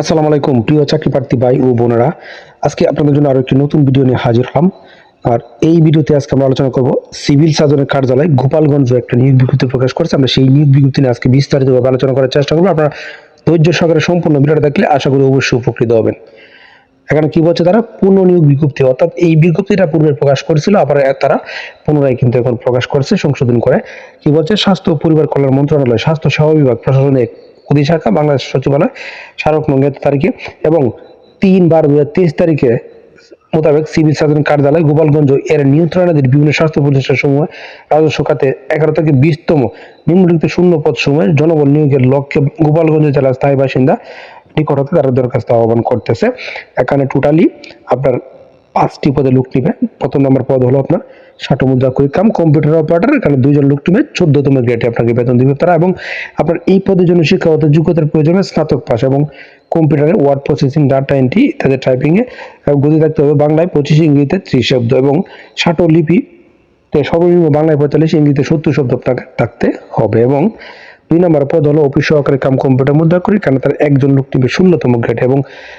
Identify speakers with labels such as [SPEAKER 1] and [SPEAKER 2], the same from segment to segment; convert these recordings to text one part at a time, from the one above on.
[SPEAKER 1] আসসালামু আলাইকুম, প্রিয় চাকরি প্রার্থী ভাই ও বোনেরা। আজকে আপনাদের জন্য আরও একটি নতুন ভিডিও নিয়ে হাজির হলাম। আর এই ভিডিওতে আজকে আমরা আলোচনা করব সিভিল সার্জনের কার্যালয় গোপালগঞ্জে একটা নিয়োগ বিজ্ঞপ্তি প্রকাশ করেছে। আমরা সেই নিয়োগ বিজ্ঞপ্তি নিয়ে আজকে বিস্তারিতভাবে আলোচনা করার চেষ্টা করব। আপনারা ধৈর্য সহকারে সম্পূর্ণ ভিডিওটা দেখলে আশা করি অবশ্যই উপকৃত হবেন। এখানে কি বলছে তারা? পুনঃনিয়োগ বিজ্ঞপ্তি, অর্থাৎ এই বিজ্ঞপ্তিটা পূর্বে প্রকাশ করেছিল, আবার তারা পুনরায় কিন্তু এখন প্রকাশ করছে সংশোধন করে। কি বলছে? স্বাস্থ্য পরিবার কল্যাণ মন্ত্রণালয়, স্বাস্থ্য সেবা বিভাগ, প্রশাসনিক অধিশাখা বাংলাদেশ সচিবালয়, স্মারক নঙ্গের তারিখে এবং তিন বার দু হাজার তেইশ তারিখে মোতাবেক সিভিল সার্জন কার্যালয় গোপালগঞ্জ এর নিয়ন্ত্রণাধীন বিভিন্ন স্বাস্থ্য প্রতিষ্ঠান সমূহ রাজস্ব খাতে এগারো থেকে বিশতম নিম্নলিখিত শূন্য পদ সময়ে জনবল নিয়োগের লক্ষ্যে গোপালগঞ্জ জেলার স্থায়ী বাসিন্দা নিকট হতে তারা দরখাস্ত আহ্বান করতেছে। এখানে টোটালি আপনার পাঁচটি পদে লোক নিবে। প্রথম নম্বর পদ হলো আপনার মুদ্রা কাম, কম্পিউটার অপারেটর, এখানে দুইজন লোক নিবে, চোদ্দতম গ্রেডে আপনাকে বেতন দিবে তারা এবং আপনার এই পদের জন্য শিক্ষাগত যোগ্যতার প্রয়োজনে স্নাতক পাস এবং কম্পিউটারে ওয়ার্ড প্রসেসিং ডাটা এন্ট্রি তাদের টাইপিংয়ে গতি থাকতে হবে। বাংলায় পঁচিশ, ইংরেজিতে ত্রিশ শব্দ এবং ষাট লিপি সর্বনিম্ন বাংলায় পঁয়তাল্লিশ, ইংরেজিতে সত্তর শব্দ থাকতে হবে এবং দুই নম্বর পদ হলো অফিস সহকারী কাম কম্পিউটার মুদ্রা করি কারণ তার একজন লোক নিবে ষোলোতম গ্রেড এবং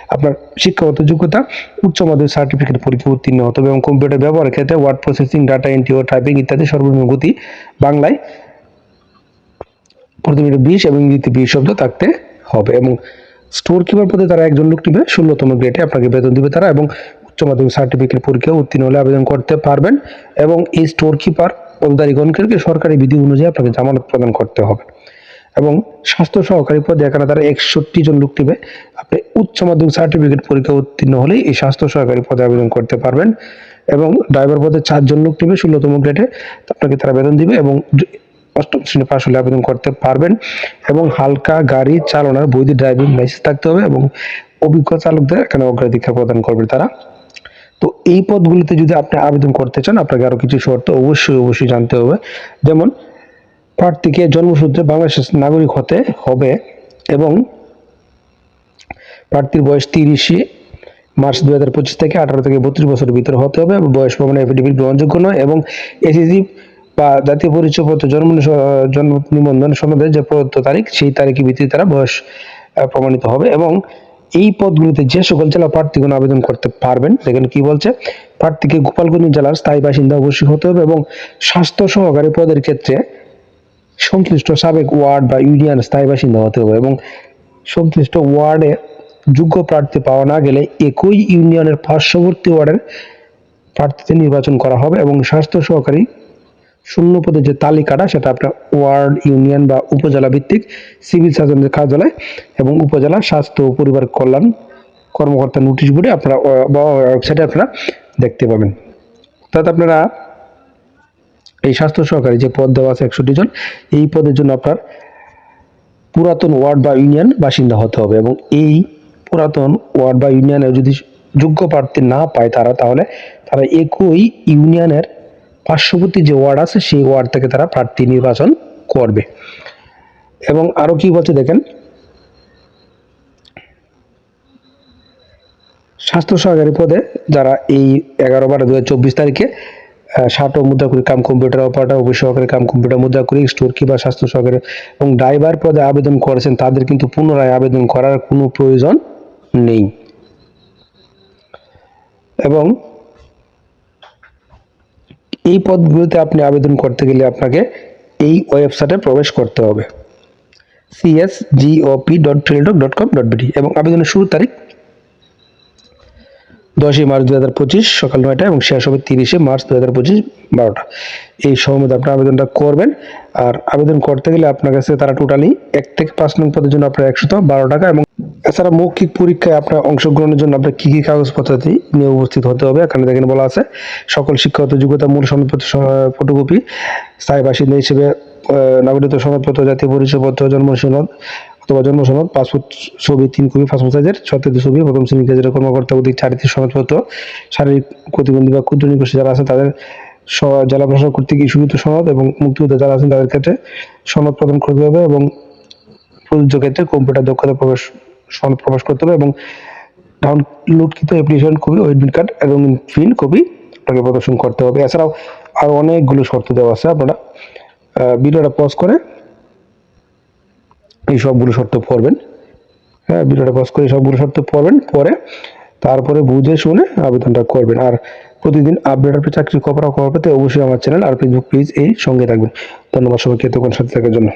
[SPEAKER 1] আপনার শিক্ষাগত যোগ্যতা উচ্চ মাধ্যমিক সার্টিফিকেট পরীক্ষা উত্তীর্ণ হতে হবে এবং কম্পিউটার ব্যবহারের ক্ষেত্রে ওয়ার্ড প্রসেসিং ডাটা এন্ট্রি ও টাইপিং ইত্যাদি সর্বনিম্ন গতি বাংলায় প্রতি মিনিটে বিশ এবং ইংরেজিতে বিশ শব্দ থাকতে হবে এবং স্টোর কিপার পদে তারা একজন লোক নিবে ষোলোতম গ্রেডে আপনাকে বেতন দিবে তারা এবং উচ্চ মাধ্যমিক সার্টিফিকেট পরীক্ষা উত্তীর্ণ হলে আবেদন করতে পারবেন এবং এই স্টোর কিপার পদধারীগণকে সরকারি বিধি অনুযায়ী আপনাকে জামানত প্রদান করতে হবে। এবং স্বাস্থ্য সহকারী পদে এখানে তারা একষট্টি জন লোক নিবে। আপনি উচ্চ মাধ্যমিক সার্টিফিকেট পরীক্ষা উত্তীর্ণ হলেই এই স্বাস্থ্য সহকারী পদে আবেদন করতে পারবেন এবং ড্রাইভার পদে চারজন লোক নিবে, ষোলোতম গ্রেডে আপনাকে তারা বেতন দিবে এবং অষ্টম শ্রেণি পাশ হলে আবেদন করতে পারবেন। এবং হালকা গাড়ি চালানোর বৈধ ড্রাইভিং লাইসেন্স থাকতে হবে এবং অভিজ্ঞ চালকদের এখানে অগ্রাধিকার প্রদান করবে তারা। তো এই পদগুলিতে যদি আপনি আবেদন করতে চান, আপনাকে আরও কিছু শর্ত অবশ্যই অবশ্যই জানতে হবে। যেমন প্রার্থীকে জন্মসূত্রে বাংলাদেশের নাগরিক হতে হবে এবং প্রার্থীর বয়স তিরিশে মার্চ দু হাজার পঁচিশ থেকে আঠারো থেকে বত্রিশ বছরের ভিতরে হতে হবে বয়স প্রমাণ এফিডেভিট গ্রহণযোগ্য নয় এবং এসিসি বা জাতীয় পরিচয়পত্র জন্ম জন্ম নিবন্ধন সনদের যে প্রদত্ত তারিখ, সেই তারিখের ভিত্তিতে তারা বয়স প্রমাণিত হবে এবং এই পদগুলিতে যে সকল জেলা প্রার্থীগণ আবেদন করতে পারবেন, দেখেন কি বলছে, প্রার্থীকে গোপালগঞ্জ জেলার স্থায়ী বাসিন্দা অবশ্যই হতে হবে এবং স্বাস্থ্য সহকারী পদের ক্ষেত্রে সংশ্লিষ্ট সাবেক ওয়ার্ড বা ইউনিয়ন স্থায়ী বাসিন্দা হতে হবে এবং সংশ্লিষ্ট ওয়ার্ডে যোগ্য প্রার্থী পাওয়া না গেলে একই ইউনিয়নের পার্শ্ববর্তী ওয়ার্ডের প্রার্থীতে নির্বাচন করা হবে এবং স্বাস্থ্য সহকারী শূন্য পদের যে তালিকাটা, সেটা আপনার ওয়ার্ড, ইউনিয়ন বা উপজেলা ভিত্তিক সিভিল সার্জনের কার্যালয় এবং উপজেলা স্বাস্থ্য ও পরিবার কল্যাণ কর্মকর্তা নোটিশ বোর্ডে আপনারা ওয়েবসাইটে আপনারা দেখতে পাবেন। অর্থাৎ আপনারা এই স্বাস্থ্য সহকারী যে পদ দেওয়া আছে একষট্টি জন, এই পদের জন্য আপনার পুরাতন ওয়ার্ড বা ইউনিয়ন বাসিন্দা হতে হবে এবং এই পুরাতন ওয়ার্ড বা ইউনিয়নে যদি যোগ্য প্রার্থী না পায় তারা, তাহলে তারা একই ইউনিয়নের পার্শ্ববর্তী যে ওয়ার্ড আছে সেই ওয়ার্ড থেকে তারা প্রার্থী নির্বাচন করবে। এবং আরও কি বলছে দেখেন, স্বাস্থ্য সহকারী পদে যারা এই এগারো বারো দু তারিখে ষাট মুদ্রা করি কাম কম্পিউটার অপারেটর অফিস সহকারী কাম কম্পিউটার মুদ্রা করি স্টোর কিপার স্বাস্থ্য সহকারে এবং ড্রাইভার পদে আবেদন করেছেন, তাদের কিন্তু পুনরায় আবেদন করার কোনো প্রয়োজন নেই। এবং এই পদগুলোতে আপনি আবেদন করতে গেলে আপনাকে এই ওয়েবসাইটে প্রবেশ করতে হবে। CSGOP dot Teletalk dot com dot BD এবং আবেদনের শুরুর তারিখ দশই মার্চ দু হাজার পঁচিশ সকাল নয়টা এবং শেষ হবে তিরিশে মার্চ দু হাজার পঁচিশ বারোটা। এই সময়ের মধ্যে আপনার আবেদনটা করবেন আর আবেদন করতে গেলে আপনার কাছে তারা টোটালি এক থেকে পাঁচ নং পদের জন্য আপনার একশত বারো টাকা এবং এছাড়া মৌখিক পরীক্ষায় আপনার অংশগ্রহণের জন্য আপনার কী কী কাগজপত্র নিয়ে উপস্থিত হতে হবে, এখানে দেখেন বলা আছে, সকল শিক্ষাগত যোগ্যতা, মূল সনদপত্র ফটোকপি, স্থায়ী বাসিন্দা হিসেবে নাগরিকত্ব সনদপত্র, জাতীয় পরিচয়পত্র, জন্ম সনদ অথবা সনদ, পাসপোর্ট ছবি তিন কপি, পাসপোর্ট সাইজের সত্যাধিত ছবি, প্রথম শ্রেণি কাজের কর্মকর্তা, অধিক চারিত্রিক সনদপত্র, শারীরিক প্রতিবন্ধী বা ক্ষুদ্র নিকোষ যারা আছে তাদের জেলা প্রশাসক কর্তৃক ইস্যুকৃত সনদ এবং মুক্তিযোদ্ধা যারা আছেন তাদের ক্ষেত্রে সনদ প্রদান করতে হবে এবং প্রযোজ্য ক্ষেত্রে কম্পিউটার দক্ষতা প্রবেশ সনদ প্রকাশ করতে হবে এবং ডাউনলোডকৃত অ্যাপ্লিকেশন কপি এডমিট কার্ড এবং প্রিন্ট কপি আপনাকে প্রদর্শন করতে হবে। এছাড়াও আরও অনেকগুলো শর্ত দেওয়া আছে, আপনারা ভিডিওটা পজ করে এই সবগুলো শর্ত পড়বেন। হ্যাঁ ভিডিওটা পাস করে সবগুলো শর্ত পড়বেন, পরে তারপরে বুঝে শুনে আবেদনটা করবেন। আর প্রতিদিন আপডেট আপনি চাকরি খবর খবর পেতে অবশ্যই আমার চ্যানেল আর ফেসবুক পেজ এই সঙ্গে থাকবেন। ধন্যবাদ সবাইকে, এতক্ষণ সাথে থাকার জন্য।